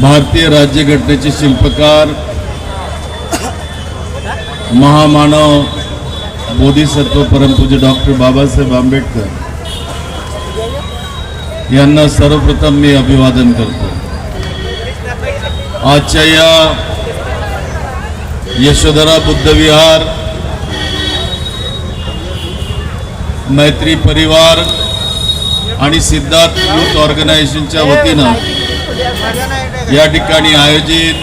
भारतीय राज्यघटनेचे शिल्पकार महामानव बोधिसत्व परमपूज्य डॉक्टर बाबासाहेब आंबेडकर यांना सर्वप्रथम मी अभिवादन करतो. आजच्या या यशोधरा बुद्धविहार मैत्री परिवार आणि सिद्धार्थ युथ ऑर्गनायझेशनच्या वतीनं या ठिकाणी आयोजित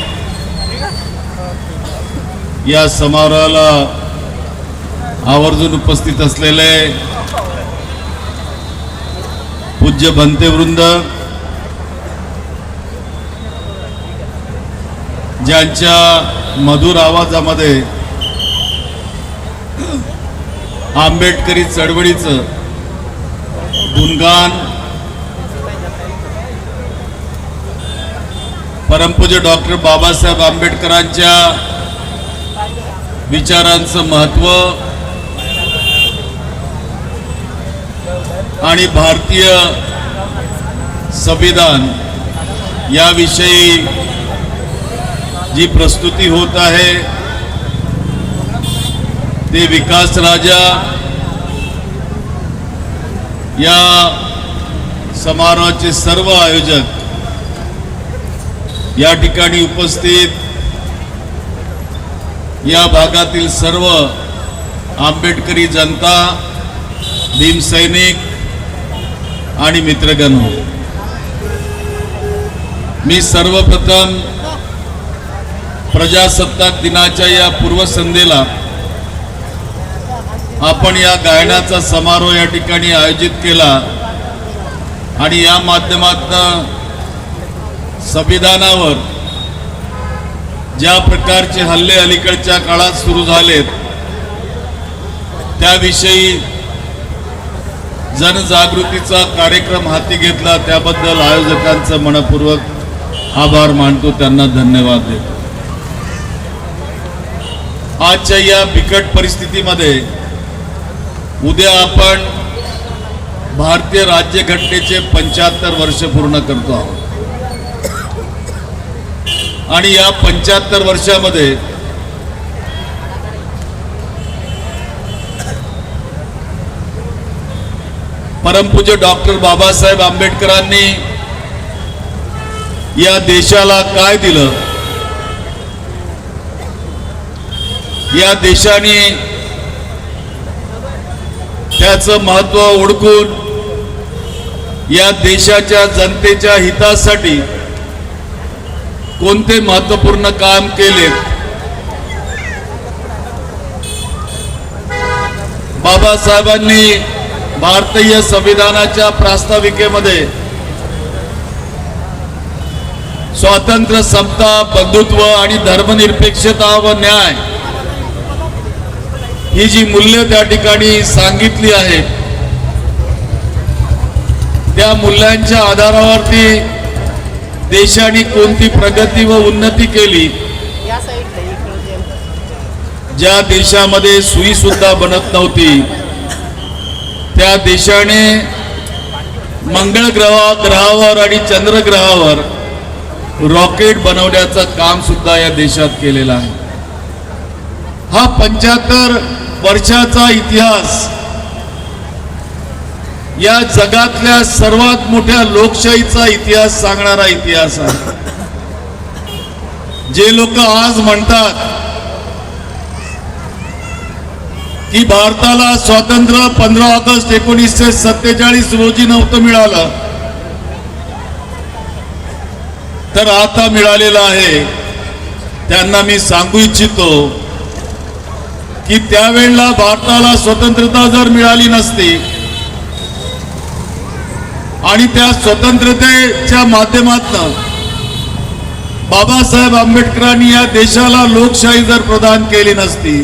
या समारोहाला आवर्जून उपस्थित असलेले पूज्य भंते वृंद ज्यांच्या मधुर आवाजामध्ये आंबेडकरी चळवळीचं गुणगान परमपूज्य डॉक्टर बाबासाहेब आंबेडकरांच्या विचारांचं महत्त्व आणि भारतीय संविधान याविषयी जी प्रस्तुती होत आहे ते विकास राजा या समारोहाचे सर्व आयोजक या ठिकाणी उपस्थित या भागातील सर्व आंबेडकरी जनता भीमसैनिक आणि मित्रगण हो. मी सर्वप्रथम प्रजासत्ताक दिनाच्या या पूर्वसंध्येला आपण या गायनाचा समारोह या ठिकाणी आयोजित केला आणि या माध्यमातून संविधानावर ज्या प्रकारचे हल्ले अलीकडच्या काळात सुरू झालेत त्याविषयी जनजागृतीचा कार्यक्रम हाती घेतला त्याबद्दल आयोजकांचं मनपूर्वक आभार मानतो त्यांना धन्यवाद देतो. आजच्या या बिकट परिस्थितीमध्ये उद्या आपण भारतीय राज्यघटनेचे पंच्याहत्तर वर्ष पूर्ण करतो आहोत. आणि या पंच्याहत्तर वर्षामध्ये परमपूज्य डॉक्टर बाबासाहेब आंबेडकरांनी या देशाला काय दिलं? या देशाने त्याचं महत्त्व ओळखून या देशाच्या जनतेच्या हितासाठी कोणते महत्त्वपूर्ण काम केले? बाबासाहेबांनी भारतीय संविधानाच्या प्रास्ताविकेमध्ये स्वातंत्र्य समता बंधुत्व आणि धर्मनिरपेक्षता व न्याय ही जी मूल्य त्या ठिकाणी सांगितली आहेत त्या मूल्यांच्या आधारावरती देशाने कोणती प्रगती व उन्नती केली? या साईडला इकडं जे- ज्या देशामध्ये सुई सुद्धा बनत नव्हती त्या देशाने मंगळ ग्रहा ग्रहावर आणि चंद्रग्रहावर रॉकेट बनवण्याचं काम सुद्धा या देशात केलेलं आहे. हा पंच्याहत्तर वर्षाचा इतिहास या जगातल्या सर्वात मोठ्या लोकशाहीचा इतिहास सांगणारा इतिहास आहे. जे लोक आज म्हणतात की भारताला स्वातंत्र्य पंधरा ऑगस्ट एकोणीसशे सत्तेचाळीस रोजी नव्हतं मिळालं तर आता मिळालेलं आहे. त्यांना मी सांगू इच्छितो की त्यावेळेला भारताला स्वतंत्रता जर मिळाली नसती आणि त्या स्वतंत्रतेच्या माध्यमातून बाबासाहेब आंबेडकरांनी या देशाला लोकशाही जर प्रदान केली नसती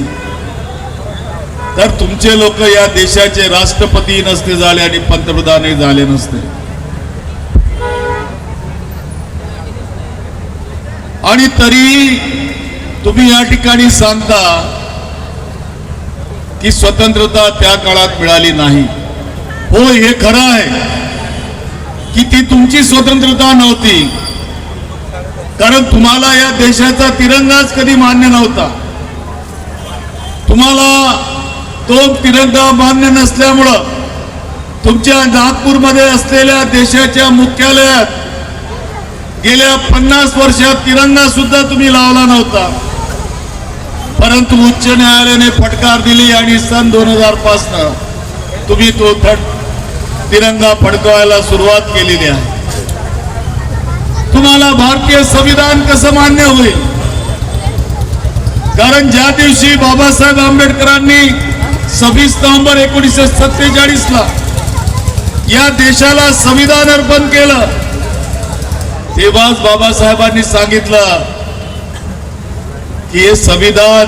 तर तुमचे लोक या देशाचे राष्ट्रपती नसते झाले आणि पंतप्रधानही झाले नसते. आणि तरी तुम्ही या ठिकाणी सांगता की स्वतंत्रता त्या काळात मिळाली नाही. हो हे खरं आहे. की ती तुमची स्वतंत्रता नव्हती. कारण तुम्हाला या देशाचा तिरंगाच कधी मान्य नव्हता. तुम्हाला तो तिरंगा मान्य नसल्यामुळं तुमच्या नागपूरमध्ये असलेल्या देशाच्या मुख्यालयात गेल्या पन्नास वर्षात तिरंगा सुद्धा तुम्ही लावला नव्हता. परंतु उच्च न्यायालयाने फटकार दिली आणि सन दोन हजार पासन तुम्ही तो थट तिरंगा फडकवायला सुरुवात केलेली आहे. तुम्हाला भारतीय संविधान कसं मान्य होईल? कारण ज्या दिवशी बाबासाहेब आंबेडकरांनी सव्वीस नोव्हेंबर एकोणीसशे सत्तेचाळीस ला या देशाला संविधान अर्पण केलं तेव्हाच बाबासाहेबांनी सांगितलं की हे संविधान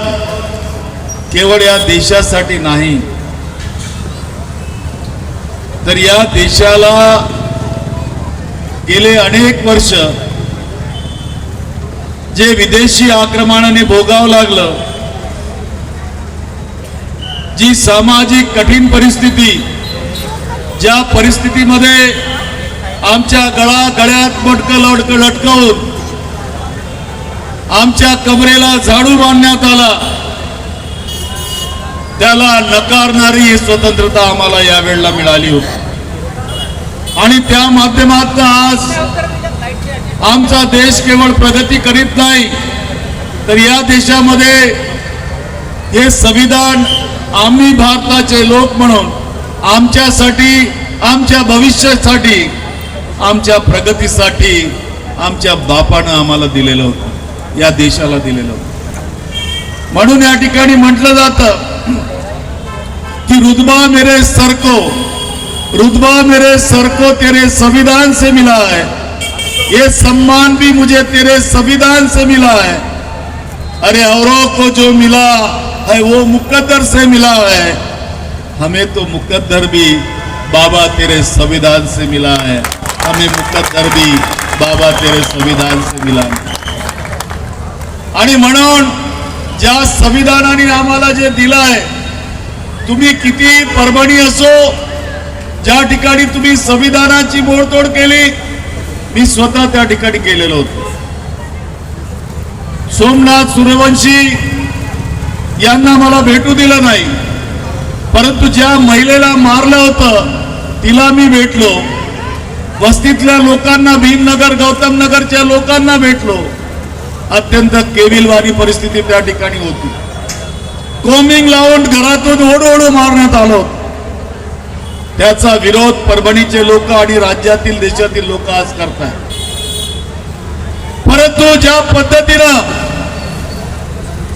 केवळ या देशासाठी नाही तर या देशाला गेले अनेक वर्ष जे विदेशी आक्रमणाने भोगावं लागलं जी सामाजिक कठीण परिस्थिती ज्या परिस्थितीमध्ये आमच्या गळा गळ्यात मटकं लटक लटकवून आमच्या कमरेला झाडू बांधण्यात आला त्याला नकारणारी ही स्वतंत्रता आम्हाला यावेळेला मिळाली होती. आणि त्या माध्यमातून आज आमचा देश केवळ प्रगती करीत नाही तर या देशामध्ये हे संविधान आम्ही भारताचे लोक म्हणून आमच्यासाठी आमच्या भविष्यासाठी आमच्या प्रगतीसाठी आमच्या बापानं आम्हाला दिलेलं होतं या देशाला दिलेलं होतं. म्हणून या ठिकाणी म्हटलं जातं कि रुतबा मेरे सर को, रुतबा मेरे सर को तेरे संविधान से मिला है। ये सम्मान भी मुझे तेरे संविधान से मिला है। अरे औरों को जो मिला है, वो मुकद्दर से मिला है। हमें तो मुकद्दर भी बाबा तेरे संविधान से मिला है। हमें मुकद्दर भी बाबा तेरे संविधान से मिला है। ज्या संविधानाने आम्हाला जे दिलं आहे तुम्ही किती परभणी असो ज्या ठिकाणी तुम्ही संविधानाची मोडतोड केली मी स्वतः त्या ठिकाणी गेलेलो होतो. सोमनाथ सूर्यवंशी यांना मला भेटू दिलं नाही परंतु ज्या महिलेला मारलं होतं तिला मी भेटलो. वस्तीतल्या लोकांना भीमनगर गौतम नगरच्या लोकांना भेटलो. अत्यंत केविलवाणी परिस्थिती त्या ठिकाणी होती. कोमिंग लावून घरातून ओढू मारण्यात आलो. त्याचा विरोध परभणीचे लोक आणि राज्यातील देशातील लोक आज करतात परंतु ज्या पद्धतीनं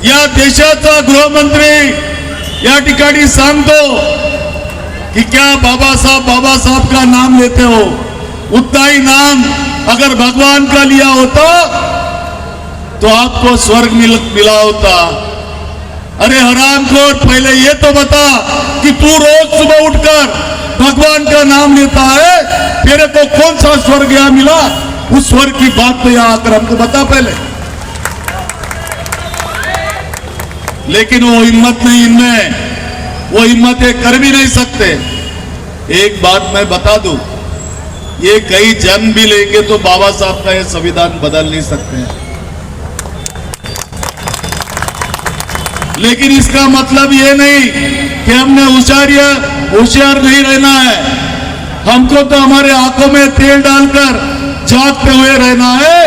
या देशाचा गृहमंत्री या ठिकाणी सांगतो कि क्या बाबा साहब बाबा साहब का नाम लेते हो? उतना ही नाम अगर भगवान का लिया होता तो आपको स्वर्ग मिल, मिला होता। अरे हराम खोर पहले ये तो बता कि तू रोज सुबह उठकर भगवान का नाम लेता है तेरे को कौन सा स्वर्ग यहाँ मिला? उस स्वर्ग की बात तो यहाँ आकर हमको बता पहले। लेकिन वो हिम्मत नहीं इनमें वो हिम्मत कर भी नहीं सकते। एक बात मैं बता दूँ ये कई जन्म भी लेंगे तो बाबा साहब का ये संविधान बदल नहीं सकते हैं। लेकिन इसका मतलब ये नहीं कि हमने होशियार होशियार नहीं रहना है। हमको तो हमारे आँखों में तेल डालकर जागते हुए रहना है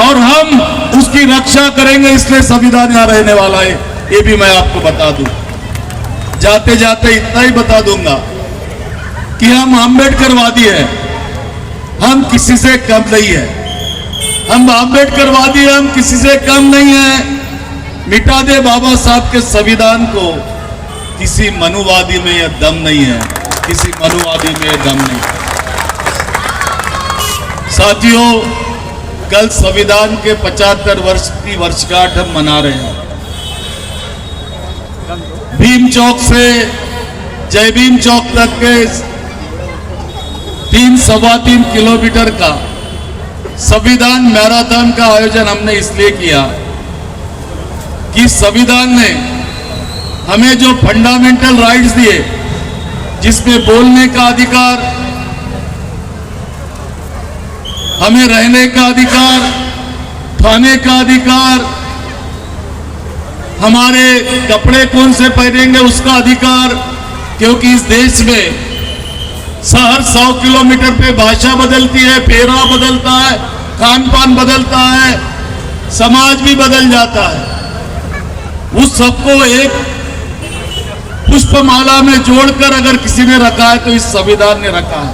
और हम उसकी रक्षा करेंगे, इसलिए संविधान यहाँ रहने वाला है। ये भी मैं आपको बता दूँ। जाते जाते इतना ही बता दूँगा कि हम अम्बेडकरवादी है। हम किसी से कम नहीं है। हम अम्बेडकरवादी हम किसी से कम नहीं है। मिटा दे बाबा साहब के संविधान को। किसी मनुवादी में यह दम नहीं है। किसी मनुवादी में यह दम नहीं साथियों, कल संविधान के 75 वर्ष की वर्षगांठ हम मना रहे हैं। भीम चौक से, जय भीम चौक तक के तीन सवा तीन किलोमीटर का संविधान मैराथन का आयोजन हमने इसलिए किया कि संविधान ने हमें जो फंडामेंटल राइट्स दिए, जिसमें बोलने का अधिकार, हमें रहने का अधिकार, खाने का अधिकार, हमारे कपड़े कौन से पहनेंगे उसका अधिकार, क्योंकि इस देश में हर सौ किलोमीटर पे भाषा बदलती है, पेरा बदलता है खान पान बदलता है, समाज भी बदल जाता है। उस सबको एक पुष्पमाला में जोड़कर अगर किसी ने रखा है तो इस संविधान ने रखा है।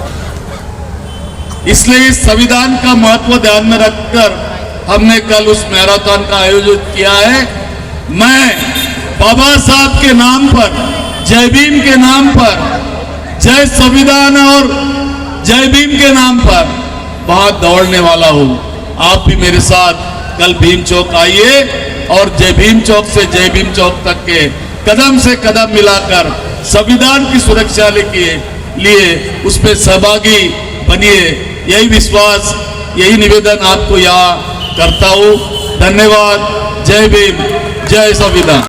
इसलिए इस संविधान का महत्व ध्यान में रखकर हमने कल उस मैराथन का आयोजन किया है। मैं बाबा साहब के नाम पर, जय भीम के नाम पर, जय संविधान और जय भीम के नाम पर बहुत दौड़ने वाला हूँ। आप भी मेरे साथ कल भीम चौक आइए। और जय भीम चौक से जय भीम चौक तक के कदम से कदम मिलाकर संविधान की सुरक्षा लेके लिए उस पर सहभागी बनिए। यही विश्वास, यही निवेदन आपको यहाँ करता हूँ। धन्यवाद। जय भीम। जय संविधान।